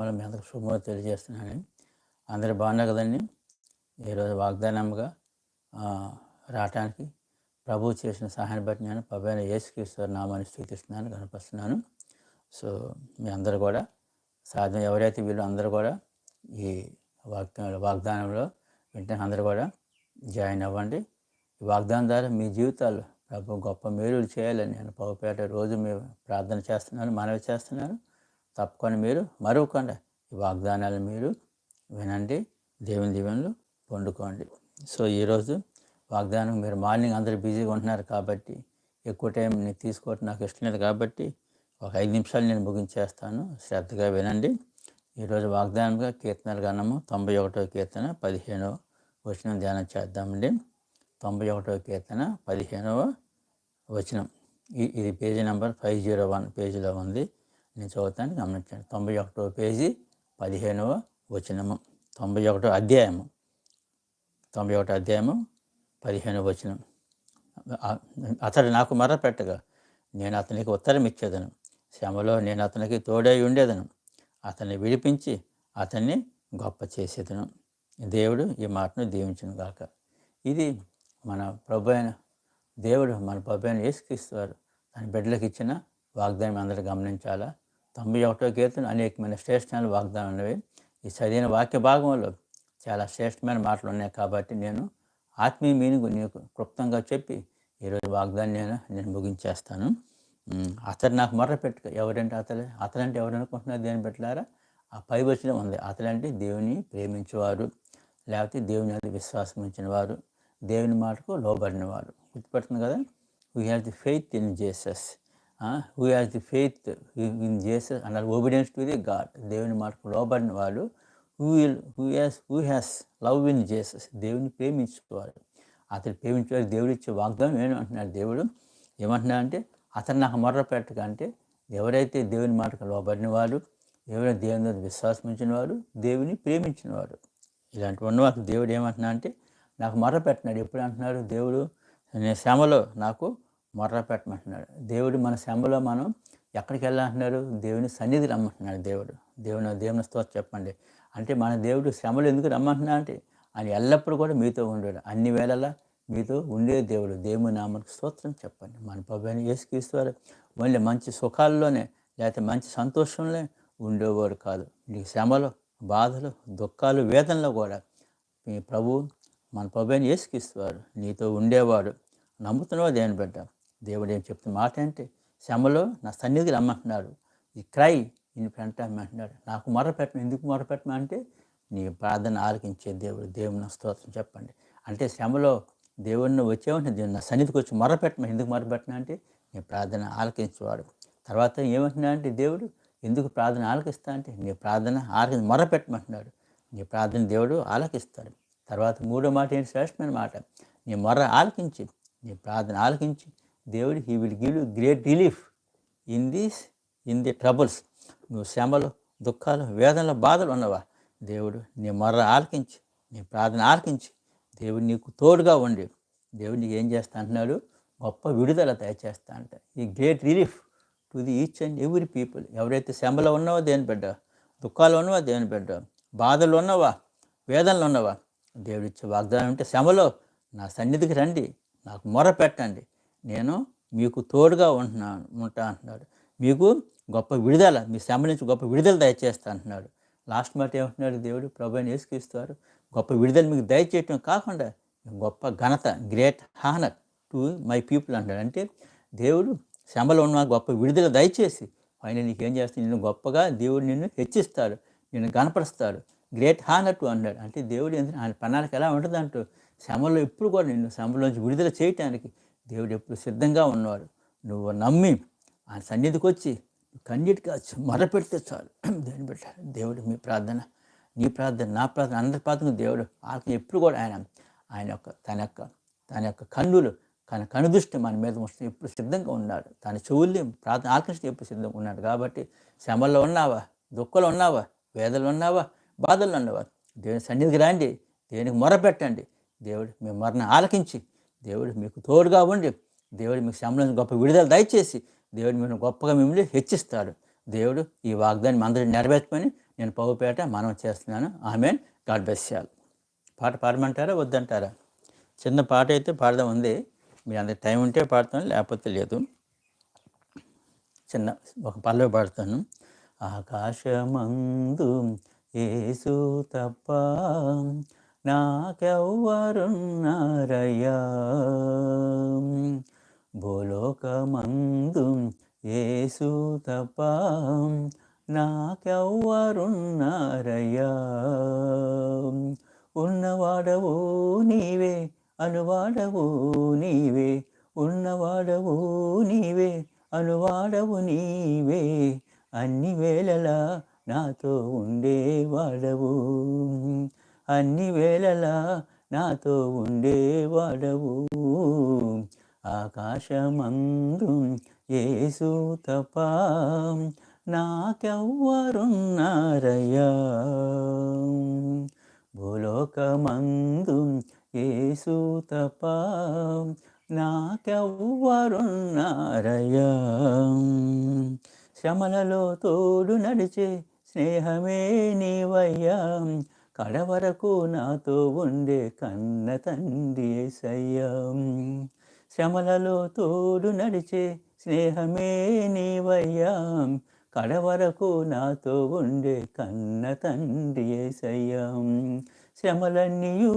మనం మీ అందరికి తెలియజేస్తున్నాను. అందరు బాగున్నారు కదండి? ఈరోజు వాగ్దానంగా రావటానికి ప్రభు చేసిన సహాయాన్ని బట్టి నేను పవైన యేసుక్రీస్తు నామాన్ని స్థుతిస్తున్నాను కనిపిస్తున్నాను సో మీ అందరు కూడా సాధ్యం ఎవరైతే వీళ్ళు అందరూ కూడా ఈ వాగ్దా వాగ్దానంలో వెంటనే అందరూ కూడా జాయిన్ అవ్వండి. ఈ వాగ్దానం ద్వారా మీ జీవితాలు ప్రభు గొప్ప మేలులు చేయాలని నేను పవపేట రోజు మేము ప్రార్థన చేస్తున్నాను మనవి చేస్తున్నాను. తప్పకుండా మీరు మరవకుండా. ఈ వాగ్దానాలు మీరు వినండి దేవుని దీవెనలు పొందుకోండి. సో ఈరోజు వాగ్దానం మీరు మార్నింగ్ అందరూ బిజీగా ఉంటున్నారు కాబట్టి ఎక్కువ టైం నేను తీసుకోవటం నాకు ఇష్టం లేదు కాబట్టి ఒక ఐదు నిమిషాలు నేను ముగించేస్తాను. శ్రద్ధగా వినండి. ఈరోజు వాగ్దానంగా కీర్తనల గణము తొంభై ఒకటో కీర్తన పదిహేనవ వచనం ధ్యానం చేద్దామండి. తొంభై ఒకటో కీర్తన పదిహేనవ వచనం. ఈ- ఇది page number five zero one పేజీలో ఉంది. నేను చదువుతాను గమనించండి. తొంభై ఒకటో పేజీ పదిహేనవ వచనము. తొంభై ఒకటో అధ్యాయము. తొంభై ఒకటో అధ్యాయము పదిహేనవ వచనం. అతడు నాకు మర్ర పెట్టగా నేను అతనికి ఉత్తరం ఇచ్చేదను. శ్రమలో నేను అతనికి తోడై ఉండేదను. అతన్ని విడిపించి అతన్ని గొప్ప చేసేదను. దేవుడు ఈ మాటను దీవించను గాక. ఇది మన ప్రభు అయిన దేవుడు మన ప్రభు అయిన యేసుక్రీస్తువారు తన బిడ్డలకు ఇచ్చిన వాగ్దానం అందరూ గమనించాలా? తొంభై ఒకటో కీర్తన అనేకమైన శ్రేష్టమైన వాగ్దానం ఈ చదివిన వాక్య భాగంలో చాలా శ్రేష్టమైన మాటలు ఉన్నాయి కాబట్టి నేను ఆత్మీయ మీనింగ్ నీకు క్లుప్తంగా చెప్పి ఈరోజు వాగ్దాన్ని నేను నేను ముగించేస్తాను. అతడు నాకు మొర్ర పెట్టుక ఎవరంటే అతడు అతడంటే ఎవరనుకుంటున్నారు దేని పెట్టారా ఆ పై వచ్చిన ఉంది. అతడంటే దేవుని ప్రేమించేవారు లేకపోతే దేవుని అది విశ్వాసం ఉంచిన వారు దేవుని మాటకు లోబడిన వారు గుర్తుపెడుతుంది కదా? We have the faith in Jesus who has the faith in Jesus and obedience to the God దేవుని మాటకు లోబడిన వాళ్ళు who will who has who has love in Jesus దేవుని ప్రేమించేవారు అతను ప్రేమించేవారు దేవుడు ఇచ్చే వాగ్దానం ఏమంటున్నాడు దేవుడు? ఏమంటున్నాడు అంటే అతను నాకు మొర్ర పెట్టకంటే ఎవరైతే దేవుని మాటకు లోబడిన వారు ఎవరైనా దేవుని మీద విశ్వాసం ఉంచిన వారు దేవుని ప్రేమించిన వారు ఇలాంటి ఉన్నవారు దేవుడు ఏమంటున్నా అంటే నాకు మొర్ర పెట్టినాడు. ఎప్పుడు అంటున్నాడు? దేవుడు నేను శ్రమలో నాకు మొర్ర పెట్టమంటున్నాడు దేవుడు మన శ్రమలో మనం ఎక్కడికి వెళ్ళాలంటున్నాడు? దేవుని సన్నిధి రమ్మంటున్నాడు దేవుడు. దేవుని దేవుని స్తోత్రం చెప్పండి. అంటే మన దేవుడు శ్రమలు ఎందుకు రమ్మంటున్నా అంటే ఆయన ఎల్లప్పుడూ కూడా మీతో ఉండడు. అన్ని వేళలా మీతో ఉండే దేవుడు. దేవుని నామకు స్తోత్రం చెప్పండి. మన ప్రభుని యేసుక్రీస్తువారు మళ్ళీ మంచి సుఖాల్లోనే లేకపోతే మంచి సంతోషంలో ఉండేవారు కాదు. నీ శ్రమలు బాధలు దుఃఖాలు వేదనలో కూడా మీ ప్రభు మన ప్రభుని యేసుక్రీస్తువారు నీతో ఉండేవాడు నమ్ముతున్నావు దేని బిడ్డ? దేవుడు ఏం చెప్తున్న మాట అంటే శ్రమలో నా సన్నిధికి రమ్మంటున్నాడు. ఈ క్రై ఇన్ ఫ్రంట్ అంటున్నాడు. నాకు మొరపెట్టను ఎందుకు మొరపెట్టను అంటే నీ ప్రార్థన ఆలకించే దేవుడు. దేవుని స్తోత్రం చెప్పండి. అంటే శ్రమలో దేవుడిని వచ్చేవంటే దేవుని నా సన్నిధికి వచ్చి మొరపెట్టను ఎందుకు మొరపెట్టను అంటే నీ ప్రార్థన ఆలకించేవాడు. తర్వాత ఏమంటున్నా అంటే దేవుడు ఎందుకు ప్రార్థన ఆలకిస్తా అంటే నీ ప్రార్థన ఆలకి మొరపెట్టమంటున్నాడు నీ ప్రార్థన దేవుడు ఆలకిస్తాడు. తర్వాత మూడో మాట ఏంటి? శ్రేష్టమైన మాట. నీ మొర ఆలకించి నీ ప్రార్థన ఆలకించి దేవుడు he will give you great relief in these in the troubles నువ్వు శ్రమలు దుఃఖాలు వేదనలు బాధలు ఉన్నవా? దేవుడు నీ మర్ర ఆలకించి నీ ప్రార్థన ఆలకించి. దేవుడు నీకు తోడుగా ఉండి. దేవుడు నీకు ఏం చేస్తా అంటున్నాడు? గొప్ప విడుదల దయచేస్తా అంట ఈ great relief to the each and every people ఎవరైతే శ్రమలో ఉన్నావో దేని బిడ్డ దుఃఖాలు ఉన్నవా దేని బిడ్డ బాధలు ఉన్నవా వేదనలు ఉన్నవా దేవుడిచ్చే వాగ్దానం అంటే శ్రమలో నా సన్నిధికి రండి. నాకు మొర పెట్టండి. నేను మీకు తోడుగా ఉంటున్నాను ఉంటా అంటున్నాడు. మీకు గొప్ప విడుదల మీ శ్రమ నుంచి గొప్ప విడుదల దయచేస్తా అంటున్నాడు. లాస్ట్ మాట ఏమంటున్నాడు దేవుడు? ప్రభుని వేసుకిస్తారు గొప్ప విడుదల మీకు దయచేయటం కాకుండా గొప్ప ఘనత great honour to my people అంటాడు అంటే దేవుడు శ్రమలో ఉన్న గొప్ప విడుదల దయచేసి ఆయన నీకేం చేస్తాను నిన్ను గొప్పగా దేవుడు నిన్ను హెచ్చిస్తాడు నిన్ను గనపరుస్తాడు గ్రేట్ హానర్ టు అన్నాడు అంటే దేవుడు ఎందుకు ఆయన ప్రణాళిక ఎలా ఉంటుంది అంటూ శ్రమలో ఎప్పుడు కూడా నిన్ను శ్రమలోంచి విడుదల చేయటానికి దేవుడు ఎప్పుడు సిద్ధంగా ఉన్నవాడు. నువ్వు నమ్మి ఆయన సన్నిధికి వచ్చి కన్నీటికి మొరపెడితే చాలు. దేని పెట్టారు దేవుడు మీ ప్రార్థన నీ ప్రార్థన నా ప్రార్థన అందరి ప్రార్థన దేవుడు ఆత్మ ఎప్పుడు కూడా ఆయన ఆయన యొక్క తన యొక్క తన యొక్క కన్నులు తన కనుదృష్టి మన మీద ఉంచడం ఎప్పుడు సిద్ధంగా ఉన్నాడు. తన చెవుల్ని ప్రార్థన ఆకర్షణ ఎప్పుడు సిద్ధంగా ఉన్నాడు కాబట్టి శ్రమల్లో ఉన్నావా? దుఃఖంలో ఉన్నావా? వేదలు ఉన్నావా? బాధలు ఉన్నావా? దేవుని సన్నిధికి రండి దేవునికి మొరపెట్టండి. దేవుడు మీ మరణ ఆలకించి దేవుడు మీకు తోడుగా ఉండి దేవుడు మీకు శ్రమలో గొప్ప విడుదల దయచేసి దేవుడు మిమ్మల్ని గొప్పగా మిమ్మల్ని హెచ్చిస్తాడు. దేవుడు ఈ వాగ్దాన్ని అందరిని నెరవేర్చుకొని నేను పవ్వుపేట మనం చేస్తున్నాను. ఆమె గాడ్ బెస్యాలు పాట పాడమంటారా? వద్దంటారా? చిన్న పాట అయితే పాడదాం ఉంది. మీ అంత టైం ఉంటే పాడతాను లేకపోతే లేదు. చిన్న ఒక పల్లవి పాడతాను. ఆకాశమందు ఏసు తప్ప నాకెవ్వరున్నారయ్యా? భూలోకమందు ఏసు తప్ప నాకెవ్వరున్నారయ్యా? ఉన్నవాడవు నీవే అనువాడవు నీవే ఉన్నవాడవు నీవే అనువాడవు నీవే అన్ని వేళలా నాతో ఉండేవాడవు అన్ని వేళలా నాతో ఉండేవాడవు. ఆకాశమందు ఏసు తప నాకెవ్వరున్నారయ్యా. భూలోకమందు ఏసు తప నాకెవ్వరున్నారయ్యా. శ్రమలలో తోడు నడిచే స్నేహమే నీవయ్యా. కడవరకు నాతో ఉండే కన్న తండ్రి ఏసయ్యా. శ్రమలలో తోడు నడిచే స్నేహమే నీవయ్యా. కడవరకు నాతో ఉండే కన్న తండ్రి ఏసయ్యా. శ్రమలన్నీయూ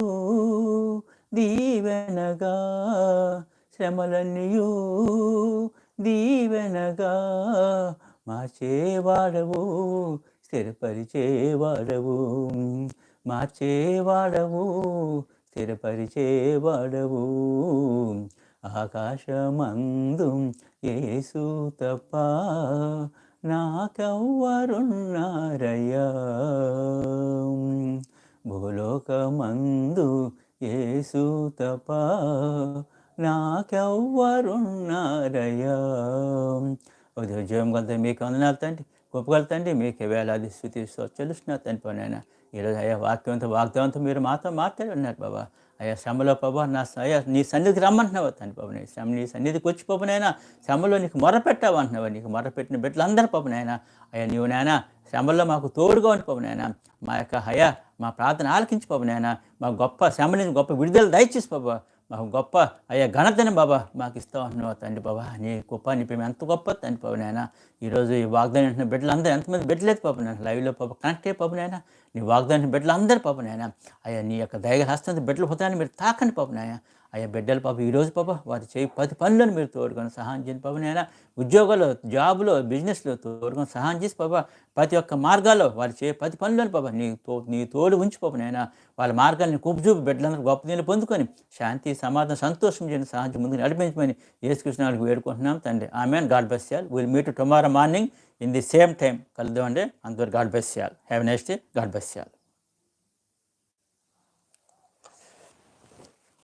దీవెనగా. శ్రమలన్నీయూ దీవెనగా. మార్చేవాడవు స్థిరపరిచేవాడవు. మార్చేవాడవు స్థిరపరిచేవాడవు. ఆకాశమందు ఏసు తప్ప నాకెవ్వరున్నారయ్యా. భూలోకమందు ఏసు తప్ప నాకెవ్వరున్నారయ్యా. ఉదయం కొంత మీకు అందనాలు తండ్రి. గొప్పగల తండ్రి మీకు వేలాది స్థుతి చెల్లుస్తున్నా తండ్రి పనైనా ఈరోజు అయ్యా వాక్యంతో వాగ్దానంతో మీరు మాతో మాట్లాడి ఉన్నారు బాబా. అయ్యా శ్రమలో ప్రభా నా అయ్యా నీ సన్నిధికి రమ్మంటున్నావు తండ్రి బాబు నీ శ్రమ నీ సన్నిధికి వచ్చి పాపనైనా శ్రమలో నీకు మొరపెట్టావు అంటున్నావు. నీకు మొరపెట్టిన బిడ్డలందరూ పాపనైనా అయ్యా నీవు నాయన శ్రమల్లో మాకు తోడుగా ఉండి మా యొక్క హయా మా ప్రార్థన ఆలకించి పాపనైనా మా గొప్ప శ్రమ నుంచి గొప్ప విడుదల దయచేసి బాబా మాకు గొప్ప. అయ్యా ఘనతని బాబా మాకు ఇస్తావు అంటున్నావు తండ్రి బాబా. నీ గొప్ప నీ ప్రేమ ఎంత గొప్ప తండ్రి బాబు నాయన. ఈరోజు ఈ వాగ్దానం అంటున్న బిడ్డలందరూ ఎంతమంది బిడ్డలేదు పాప నాయన. లైవ్లో పాప కనెక్ట్ అయ్యే పాప నాయన. నీ వాగ్దానం బిడ్డలు అందరి పాప నాయన. అయ్యా నీ యొక్క దయగ హస్తంతో బిడ్డలు పోతాయని మీరు తాకండి పాప నాయన. అయ్యా బిడ్డలు పాప ఈరోజు పాప వారు చేయి పది పనులను మీరు తోడుకొని సహాయం చేయండి పాప. నేను ఉద్యోగాలు జాబులో బిజినెస్లో తోడుకొని సహాయం చేసి పాప ప్రతి ఒక్క మార్గాల్లో వారు చేయి పది పనులను పాప నీ తో నీ తోడు ఉంచి పాప. నేను వాళ్ళ మార్గాల్ని కుప్జూపు బిడ్డలందరూ గొప్ప నీళ్ళు పొందుకొని శాంతి సమాధానం సంతోషం చేయని సహాయం ముందుకు నడిపించమని యేసుకృష్ణాలకు వేడుకుంటున్నాం తండ్రి. ఆమెన్. గాడ్ బెస్ చేయాలి will meet tomorrow morning in the same time కలుద్దామండి. అంతవరకు గాడ్ బెస్ చేయాలి have next day God bless చేయాలి